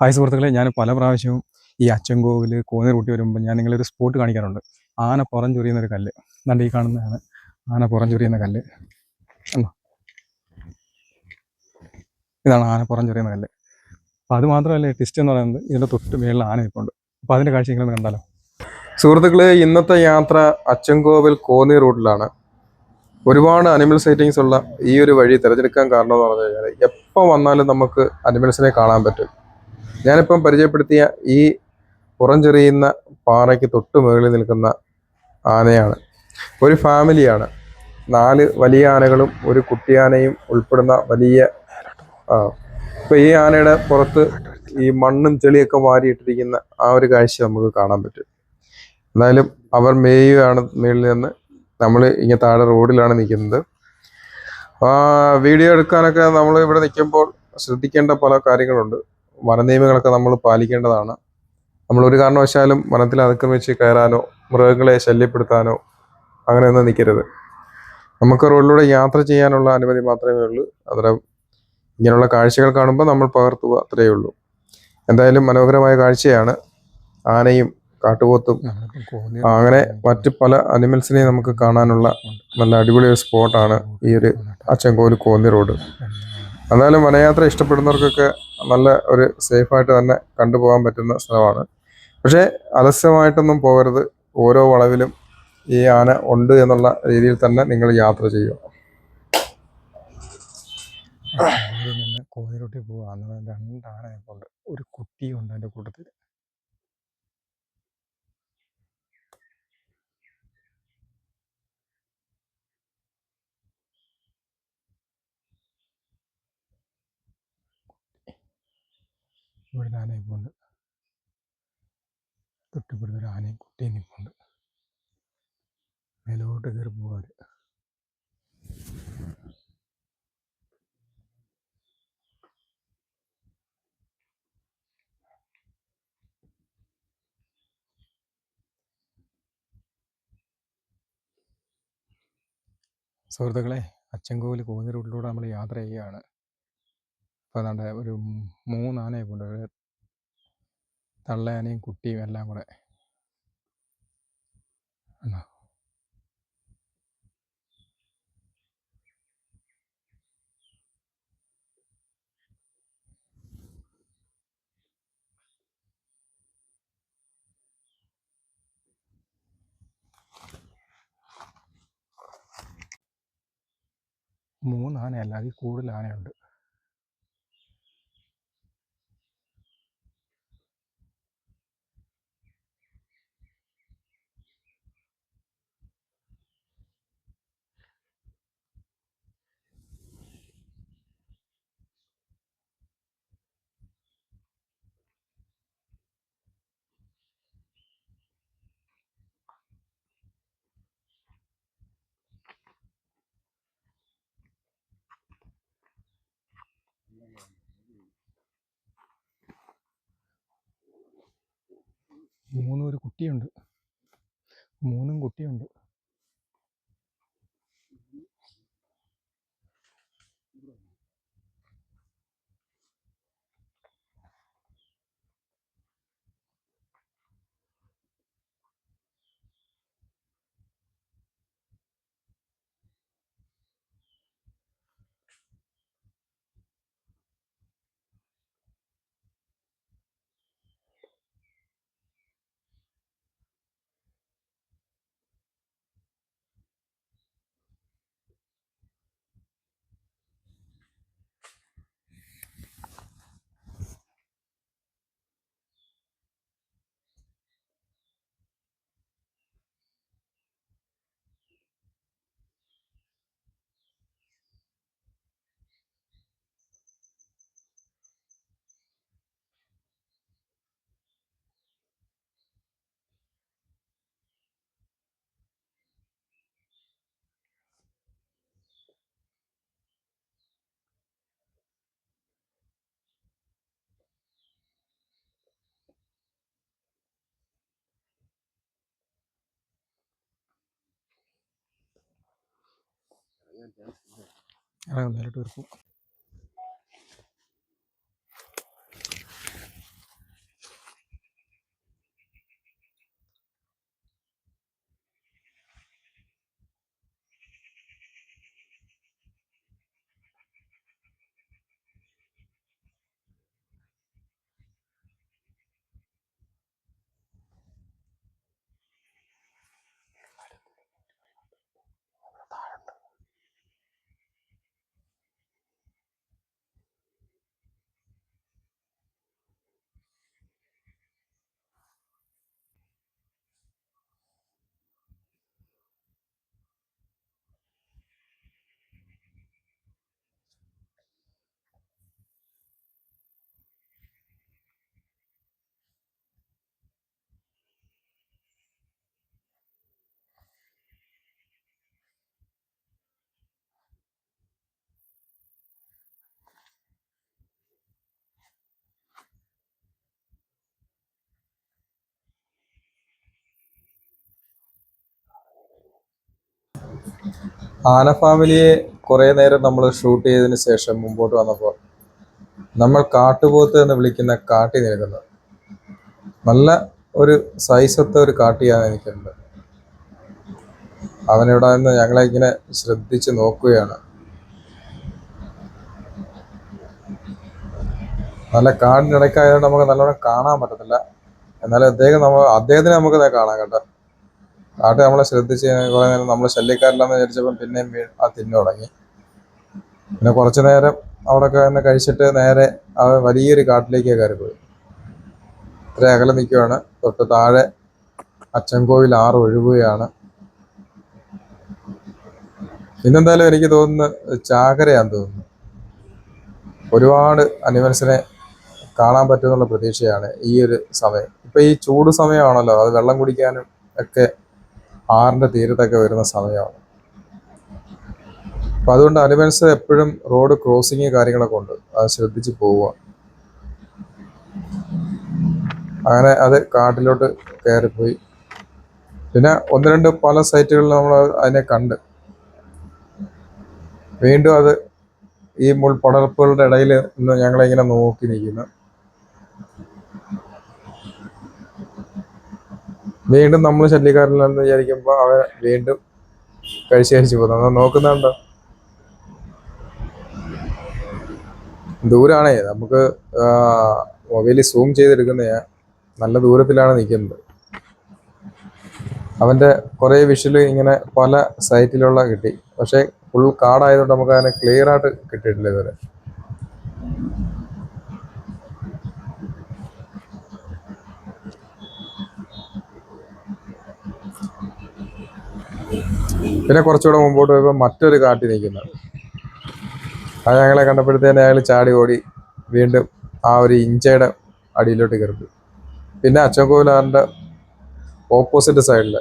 Hi സുഹൃത്തുക്കളെ ഞാൻ പല പ്രാവശ്യവും ഈ അച്ചൻകോവിൽ കോന്നി റൂട്ടി വരുമ്പോൾ ഞാൻ നിങ്ങളൊരു സ്പോട്ട് കാണിക്കാറുണ്ട്. ആന പുറം ഒരു കല്ല്. നല്ല ഈ കാണുന്നതാണ്. ആന പുറം ചൊറിയുന്ന കല്ല് ഇതാണ് ആന പുറം കല്ല്. അപ്പോൾ അത് മാത്രമല്ല ടിസ്റ്റ് എന്ന് പറയുന്നത് ഇതിന്റെ തൊട്ട് മേളിൽ ആന നിൽപ്പുണ്ട്. അപ്പോൾ അതിന്റെ കാഴ്ച നിങ്ങളൊന്ന് കണ്ടാലോ? സുഹൃത്തുക്കളെ ഇന്നത്തെ യാത്ര അച്ചൻകോവിൽ കോന്നി റൂട്ടിലാണ്. ഒരുപാട് അനിമൽ സൈറ്റിങ്സ് ഉള്ള ഈ ഒരു വഴി തിരഞ്ഞെടുക്കാൻ കാരണം എന്ന് പറഞ്ഞു കഴിഞ്ഞാൽ എപ്പോൾ വന്നാലും നമുക്ക് അനിമൽസിനെ കാണാൻ പറ്റും. ഞാനിപ്പം പരിചയപ്പെടുത്തിയ ഈ പുറഞ്ചെറിയുന്ന പാറയ്ക്ക് തൊട്ട് മുകളിൽ നിൽക്കുന്ന ആനയാണ്. ഒരു ഫാമിലിയാണ്. നാല് വലിയ ആനകളും ഒരു കുട്ടിയാനയും ഉൾപ്പെടുന്ന വലിയ ഇപ്പം ഈ ആനയുടെ പുറത്ത് ഈ മണ്ണും ചെളിയൊക്കെ വാരിയിട്ടിരിക്കുന്ന ആ ഒരു കാഴ്ച നമുക്ക് കാണാൻ പറ്റും. എന്നാലും അവർ മേയുകയാണ് മേളിൽ നിന്ന്. നമ്മൾ ഇങ്ങനെ താഴെ റോഡിലാണ് നിൽക്കുന്നത്. വീഡിയോ എടുക്കാനൊക്കെ നമ്മൾ ഇവിടെ നിൽക്കുമ്പോൾ ശ്രദ്ധിക്കേണ്ട പല കാര്യങ്ങളുണ്ട്. വനനിയമങ്ങളൊക്കെ നമ്മൾ പാലിക്കേണ്ടതാണ്. നമ്മൾ ഒരു കാരണവശാലും വനത്തിൽ അതിക്രമിച്ച് കയറാനോ മൃഗങ്ങളെ ശല്യപ്പെടുത്താനോ അങ്ങനെയൊന്നും നിൽക്കരുത്. നമുക്ക് റോഡിലൂടെ യാത്ര ചെയ്യാനുള്ള അനുമതി മാത്രമേ ഉള്ളൂ. അത്ര ഇങ്ങനെയുള്ള കാഴ്ചകൾ കാണുമ്പോൾ നമ്മൾ പകർത്തുക അത്രയേ ഉള്ളൂ. എന്തായാലും മനോഹരമായ കാഴ്ചയാണ്. ആനയും കാട്ടുപോത്തും. അങ്ങനെ മറ്റു പല അനിമൽസിനെയും നമുക്ക് കാണാനുള്ള നല്ല അടിപൊളി സ്പോട്ടാണ് ഈ ഒരു അച്ചൻകോവിൽ കോന്നി റോഡ്. എന്നാലും വനയാത്ര ഇഷ്ടപ്പെടുന്നവർക്കൊക്കെ നല്ല ഒരു സേഫായിട്ട് തന്നെ കണ്ടുപോകാൻ പറ്റുന്ന സ്ഥലമാണ്. പക്ഷേ അലസ്യമായിട്ടൊന്നും പോകരുത്. ഓരോ വളവിലും ഈ ആന ഉണ്ട് എന്നുള്ള രീതിയിൽ തന്നെ നിങ്ങൾ യാത്ര ചെയ്യുക. ഇവിടെ നിന്ന് കോന്നി റൂട്ടിൽ പോകുക അന്നേരം രണ്ട് ആന ഒരു കുട്ടിയുണ്ട് അതിന്റെ കൂട്ടത്തിൽ. ഇവിടെ ആന പോണ്ട് തൊട്ടിപ്പുറത്ത് ഒരു ആനയും കുട്ടിയും നിൽപ്പുണ്ട്. മേലോട്ട് കയറി പോകാൻ സുഹൃത്തുക്കളെ അച്ചൻകോവിൽ കോന്നി റൂട്ടിലൂടെ നമ്മൾ യാത്ര ചെയ്യുകയാണ്. അപ്പോൾ നമ്മുടെ ഒരു മൂന്നാനയെ കൊണ്ട് ഒരു തള്ളയാനയും കുട്ടിയും എല്ലാം കൂടെ. ഉണ്ടോ മൂന്ന് അതിൽ കൂടുതൽ ആനയുണ്ട്. മൂന്നും ഒരു കുട്ടിയുണ്ട്. മൂന്നും കുട്ടിയുണ്ട്. ഇറങ്ങും ആന ഫാമിലിയെ കുറേ നേരം നമ്മൾ ഷൂട്ട് ചെയ്തതിന് ശേഷം മുമ്പോട്ട് വന്നപ്പോൾ നമ്മൾ കാട്ടുപോത്ത് എന്ന് വിളിക്കുന്ന കാട്ടി നിൽക്കുന്നത് നല്ല ഒരു സൈസത്തെ ഒരു കാട്ടിയാണ് എനിക്കുണ്ട്. അവനിവിടെ നിന്ന് ഞങ്ങളെ ഇങ്ങനെ ശ്രദ്ധിച്ച് നോക്കുകയാണ്. നല്ല കാടിനിടയ്ക്കായതുകൊണ്ട് നമുക്ക് നല്ലോണം കാണാൻ പറ്റത്തില്ല. എന്നാലും അദ്ദേഹം നമ്മൾ അദ്ദേഹത്തിനെ നമുക്ക് കാണാം കേട്ടോ. കാട്ട് നമ്മളെ ശ്രദ്ധിച്ച് കുറെ നേരം നമ്മൾ ശല്യക്കാരില്ലെന്ന് വിചാരിച്ചപ്പം പിന്നെയും ആ തിന്നു തുടങ്ങി. പിന്നെ കുറച്ചു നേരം അവിടെയൊക്കെ തന്നെ കഴിച്ചിട്ട് നേരെ ആ വലിയൊരു കാട്ടിലേക്ക് കയറി പോയി. ഇത്ര അകലെ നിൽക്കുകയാണ് തൊട്ട് താഴെ അച്ചൻകോവിൽ ആറ് ഒഴുകുകയാണ്. ഇന്നെന്തായാലും എനിക്ക് തോന്നുന്നു ചാകരയാന്ന് തോന്നുന്നു. ഒരുപാട് അനിമൽസിനെ കാണാൻ പറ്റുമെന്നുള്ള പ്രതീക്ഷയാണ് ഈ ഒരു സമയം. ഇപ്പൊ ഈ ചൂട് സമയമാണല്ലോ. അത് വെള്ളം കുടിക്കാനും ഒക്കെ ആറിന്റെ തീരത്തൊക്കെ വരുന്ന സമയമാണ്. അപ്പോൾ അതുകൊണ്ട് അലവൻസ് എപ്പോഴും റോഡ് ക്രോസിങ് കാര്യങ്ങളൊക്കെ ഉണ്ട്. അത് ശ്രദ്ധിച്ച് പോവുക. അങ്ങനെ അത് കാട്ടിലോട്ട് കയറിപ്പോയി. പിന്നെ ഒന്ന് രണ്ട് പല സൈറ്റുകളിൽ നമ്മൾ അതിനെ കണ്ട്. വീണ്ടും അത് ഈ മുൾപടർപ്പുകളുടെ ഇടയിൽ നിന്ന് ഞങ്ങളിങ്ങനെ നോക്കി നിൽക്കുന്നു. വീണ്ടും നമ്മൾ ശല്യക്കാരനാണെന്ന് വിചാരിക്കുമ്പോൾ അവൻ വീണ്ടും കഴിച്ച് കഴിച്ച് പോകുന്നു. അത് നോക്കുന്നുണ്ടോ? ദൂരാണേ. നമുക്ക് മൊബൈലിൽ സൂം ചെയ്തെടുക്കുന്ന നല്ല ദൂരത്തിലാണ് നിൽക്കുന്നത്. അവന്റെ കുറേ വിഷ്വൽ ഇങ്ങനെ പല സൈറ്റിലുള്ള കിട്ടി. പക്ഷേ ഫുൾ കാർഡായതുകൊണ്ട് നമുക്ക് അതിനെ ക്ലിയർ ആയിട്ട് കിട്ടിയിട്ടില്ല ഇതുവരെ. പിന്നെ കുറച്ചുകൂടെ മുമ്പോട്ട് പോയപ്പോൾ മറ്റൊരു കാട്ടി നിൽക്കുന്നത് അത് ഞങ്ങളെ കണ്ടപ്പോഴത്തേന് അയാൾ ചാടി ഓടി വീണ്ടും ആ ഒരു ഇഞ്ചയുടെ അടിയിലോട്ട് കയറി പിന്നെ അച്ചൻകോവിലാറിന്റെ ഓപ്പോസിറ്റ് സൈഡിൽ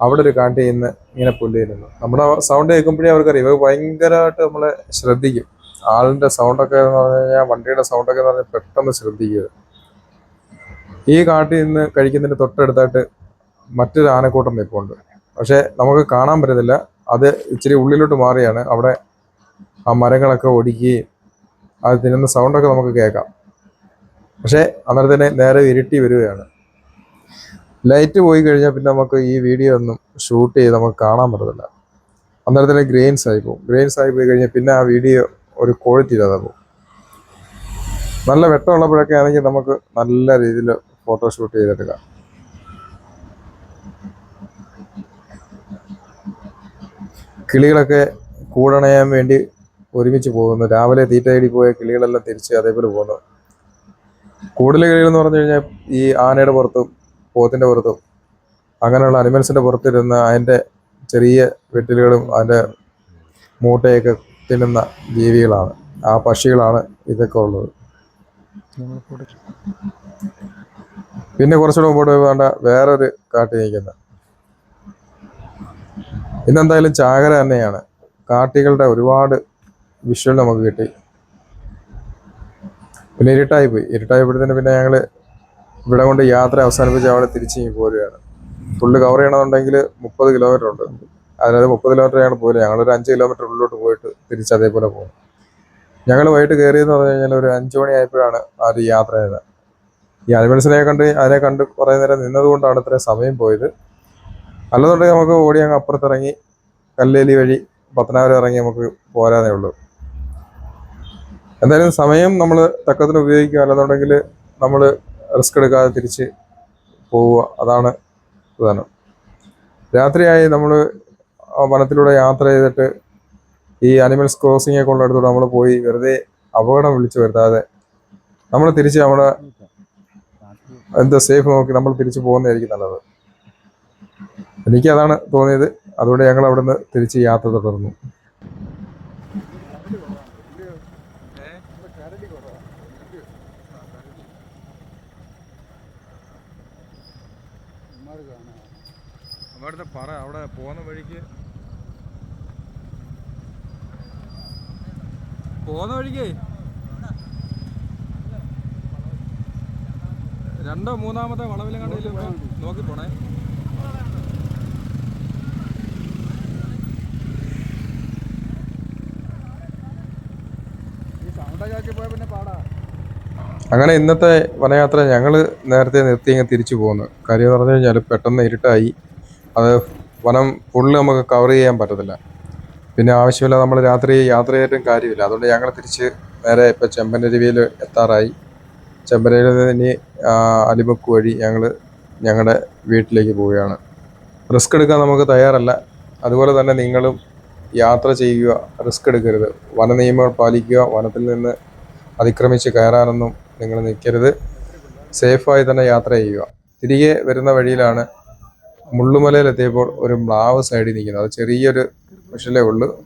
അവിടെ ഒരു കാട്ടി നിന്ന് ഇങ്ങനെ പുല്ലിരുന്നു. നമ്മുടെ സൗണ്ട് കേൾക്കുമ്പോഴേ അവർക്കറിയാം. ഇവർ ഭയങ്കരമായിട്ട് നമ്മളെ ശ്രദ്ധിക്കും. ആളിന്റെ സൗണ്ടൊക്കെ എന്ന് പറഞ്ഞു കഴിഞ്ഞാൽ വണ്ടിയുടെ സൗണ്ടൊക്കെ എന്ന് പറഞ്ഞാൽ പെട്ടെന്ന് ശ്രദ്ധിക്കുക ഈ കാട്ടിൽ നിന്ന് കഴിക്കുന്നതിന് തൊട്ടടുത്തായിട്ട് മറ്റൊരു ആനക്കൂട്ടം നിൽപ്പുണ്ട്. പക്ഷേ നമുക്ക് കാണാൻ പറ്റത്തില്ല. അത് ഇച്ചിരി ഉള്ളിലോട്ട് മാറിയാണ്. അവിടെ ആ മരങ്ങളൊക്കെ ഒടിക്കുകയും അത് തിന്നുന്ന സൗണ്ടൊക്കെ നമുക്ക് കേൾക്കാം. പക്ഷേ തന്നെ നേരെ ഇരുട്ടി വരികയാണ്. ലൈറ്റ് പോയി കഴിഞ്ഞാൽ പിന്നെ നമുക്ക് ഈ വീഡിയോ ഒന്നും ഷൂട്ട് ചെയ്ത് നമുക്ക് കാണാൻ പറ്റത്തില്ല. അന്നേരം തന്നെ ഗ്രെയിൻസ് ആയി പോകും. ഗ്രെയിൻസ് ആയി പോയി കഴിഞ്ഞാൽ പിന്നെ ആ വീഡിയോ ഒരു ക്വാളിറ്റി ഇല്ലാതെ പോകും. നല്ല വെട്ടമുള്ളപ്പോഴൊക്കെ ആണെങ്കിൽ നമുക്ക് നല്ല രീതിയിൽ ഫോട്ടോ ഷൂട്ട് ചെയ്തെടുക്കാം. കിളികളൊക്കെ കൂടണയാൻ വേണ്ടി ഒരുമിച്ച് പോകുന്നു. രാവിലെ തീറ്റയിടി പോയ കിളികളെല്ലാം തിരിച്ച് അതേപോലെ പോകുന്നു. കൂടുതൽ കിളികൾ എന്ന് പറഞ്ഞു കഴിഞ്ഞാൽ ഈ ആനയുടെ പുറത്തും പോത്തിന്റെ പുറത്തും അങ്ങനെയുള്ള അനിമൽസിന്റെ പുറത്തിരുന്ന് അതിന്റെ ചെറിയ വെട്ടിലുകളും അതിന്റെ മൂട്ടയൊക്കെ തിന്നുന്ന ജീവികളാണ്. ആ പക്ഷികളാണ് ഇതൊക്കെ ഉള്ളത്. പിന്നെ കുറച്ചുകൂടെ മുമ്പോട്ട് പോയി വേണ്ട വേറൊരു കാട്ടി നിൽക്കുന്നത് ഇന്നെന്തായാലും ചാകര തന്നെയാണ്. കാട്ടികളുടെ ഒരുപാട് വിഷ്വൽ നമുക്ക് കിട്ടി. പിന്നെ ഇരുട്ടായി പോയി. ഇരുട്ടായപ്പോഴത്തേന് പിന്നെ ഞങ്ങൾ ഇവിടെ കൊണ്ട് യാത്ര അവസാനിപ്പിച്ച് അവിടെ തിരിച്ച് പോരുകയാണ്. ഫുള്ള് കവർ ചെയ്യണമെന്നുണ്ടെങ്കിൽ മുപ്പത് കിലോമീറ്റർ ഉണ്ട്. അതായത് മുപ്പത് കിലോമീറ്റർ ഞങ്ങൾ പോയില്ല. ഞങ്ങളൊരു അഞ്ച് കിലോമീറ്റർ ഉള്ളിലോട്ട് പോയിട്ട് തിരിച്ച് അതേപോലെ പോകും. ഞങ്ങൾ വൈകിട്ട് കയറിയെന്ന് പറഞ്ഞു കഴിഞ്ഞാൽ ഒരു അഞ്ച് മണി ആയപ്പോഴാണ് ആ ഒരു യാത്ര ചെയ്തത്. ഈ അനിമൽസിനെ കണ്ട് അതിനെ കണ്ട് കുറേ നേരം നിന്നതുകൊണ്ടാണ് ഇത്രയും സമയം പോയത്. അല്ലെന്നുണ്ടെങ്കിൽ നമുക്ക് ഓടി അങ്ങ് അപ്പുറത്തിറങ്ങി കല്ലേലി വഴി പത്തനാപുരം ഇറങ്ങി നമുക്ക് പോരാനേ ഉള്ളൂ. എന്തായാലും സമയം നമ്മൾ തക്കത്തിന് ഉപയോഗിക്കുക. അല്ലെന്നുണ്ടെങ്കിൽ നമ്മൾ റിസ്ക് എടുക്കാതെ തിരിച്ച് പോവുക. അതാണ് പ്രധാനം. രാത്രിയായി നമ്മൾ വനത്തിലൂടെ യാത്ര ചെയ്തിട്ട് ഈ അനിമൽസ് ക്രോസിംഗ് ഒക്കെ ഉള്ളിടത്തൂടെ നമ്മൾ പോയി വെറുതെ അപകടം വിളിച്ചു വരുത്താതെ നമ്മൾ തിരിച്ച് നമ്മുടെ എന്താ സേഫ് നോക്കി നമ്മൾ തിരിച്ചു പോകുന്നതായിരിക്കും നല്ലത്. എനിക്ക് അതാണ് തോന്നിയത്. അതുകൊണ്ട് ഞങ്ങൾ അവിടുന്ന് തിരിച്ച് യാത്ര തുടർന്നു. പറ അവിടെ പോകുന്ന വഴിക്ക്. പോകുന്ന വഴിക്ക്? രണ്ടോ മൂന്നാമത്തെ വളവിലും കണ്ടില്ല നോക്കി പോണേ അങ്ങനെ ഇന്നത്തെ വനയാത്ര ഞങ്ങൾ നേരത്തെ നിർത്തി അങ്ങ് തിരിച്ചു പോകുന്നു കാര്യം എന്ന് പറഞ്ഞു കഴിഞ്ഞാൽ പെട്ടെന്ന് ഇരുട്ടായി. അത് വനം ഫുള്ള് നമുക്ക് കവർ ചെയ്യാൻ പറ്റത്തില്ല. പിന്നെ ആവശ്യമില്ല നമ്മൾ രാത്രി യാത്ര ചെയ്തിട്ടും കാര്യമില്ല. അതുകൊണ്ട് ഞങ്ങൾ തിരിച്ച് നേരെ ഇപ്പോൾ ചെമ്പനരുവിയിൽ എത്താറായി. ചെമ്പനരുവിൽ നിന്ന് ഇനി അലിമുക്ക് വഴി ഞങ്ങൾ ഞങ്ങളുടെ വീട്ടിലേക്ക് പോവുകയാണ്. റിസ്ക് എടുക്കാൻ നമുക്ക് തയ്യാറല്ല. അതുപോലെ തന്നെ നിങ്ങളും യാത്ര ചെയ്യുക റിസ്ക് എടുക്കരുത്. വന നിയമങ്ങൾ പാലിക്കുക വനത്തിൽ നിന്ന് അതിക്രമിച്ച് കയറാനൊന്നും നിങ്ങൾ നിൽക്കരുത്. സേഫായി തന്നെ യാത്ര ചെയ്യുക. തിരികെ വരുന്ന വഴിയിലാണ് മുള്ളുമലയിലെത്തിയപ്പോൾ ഒരു മ്ലാവ് സൈഡിൽ നിൽക്കുന്നത്. അത് ചെറിയൊരു വിഷലേ ഉള്ളൂ.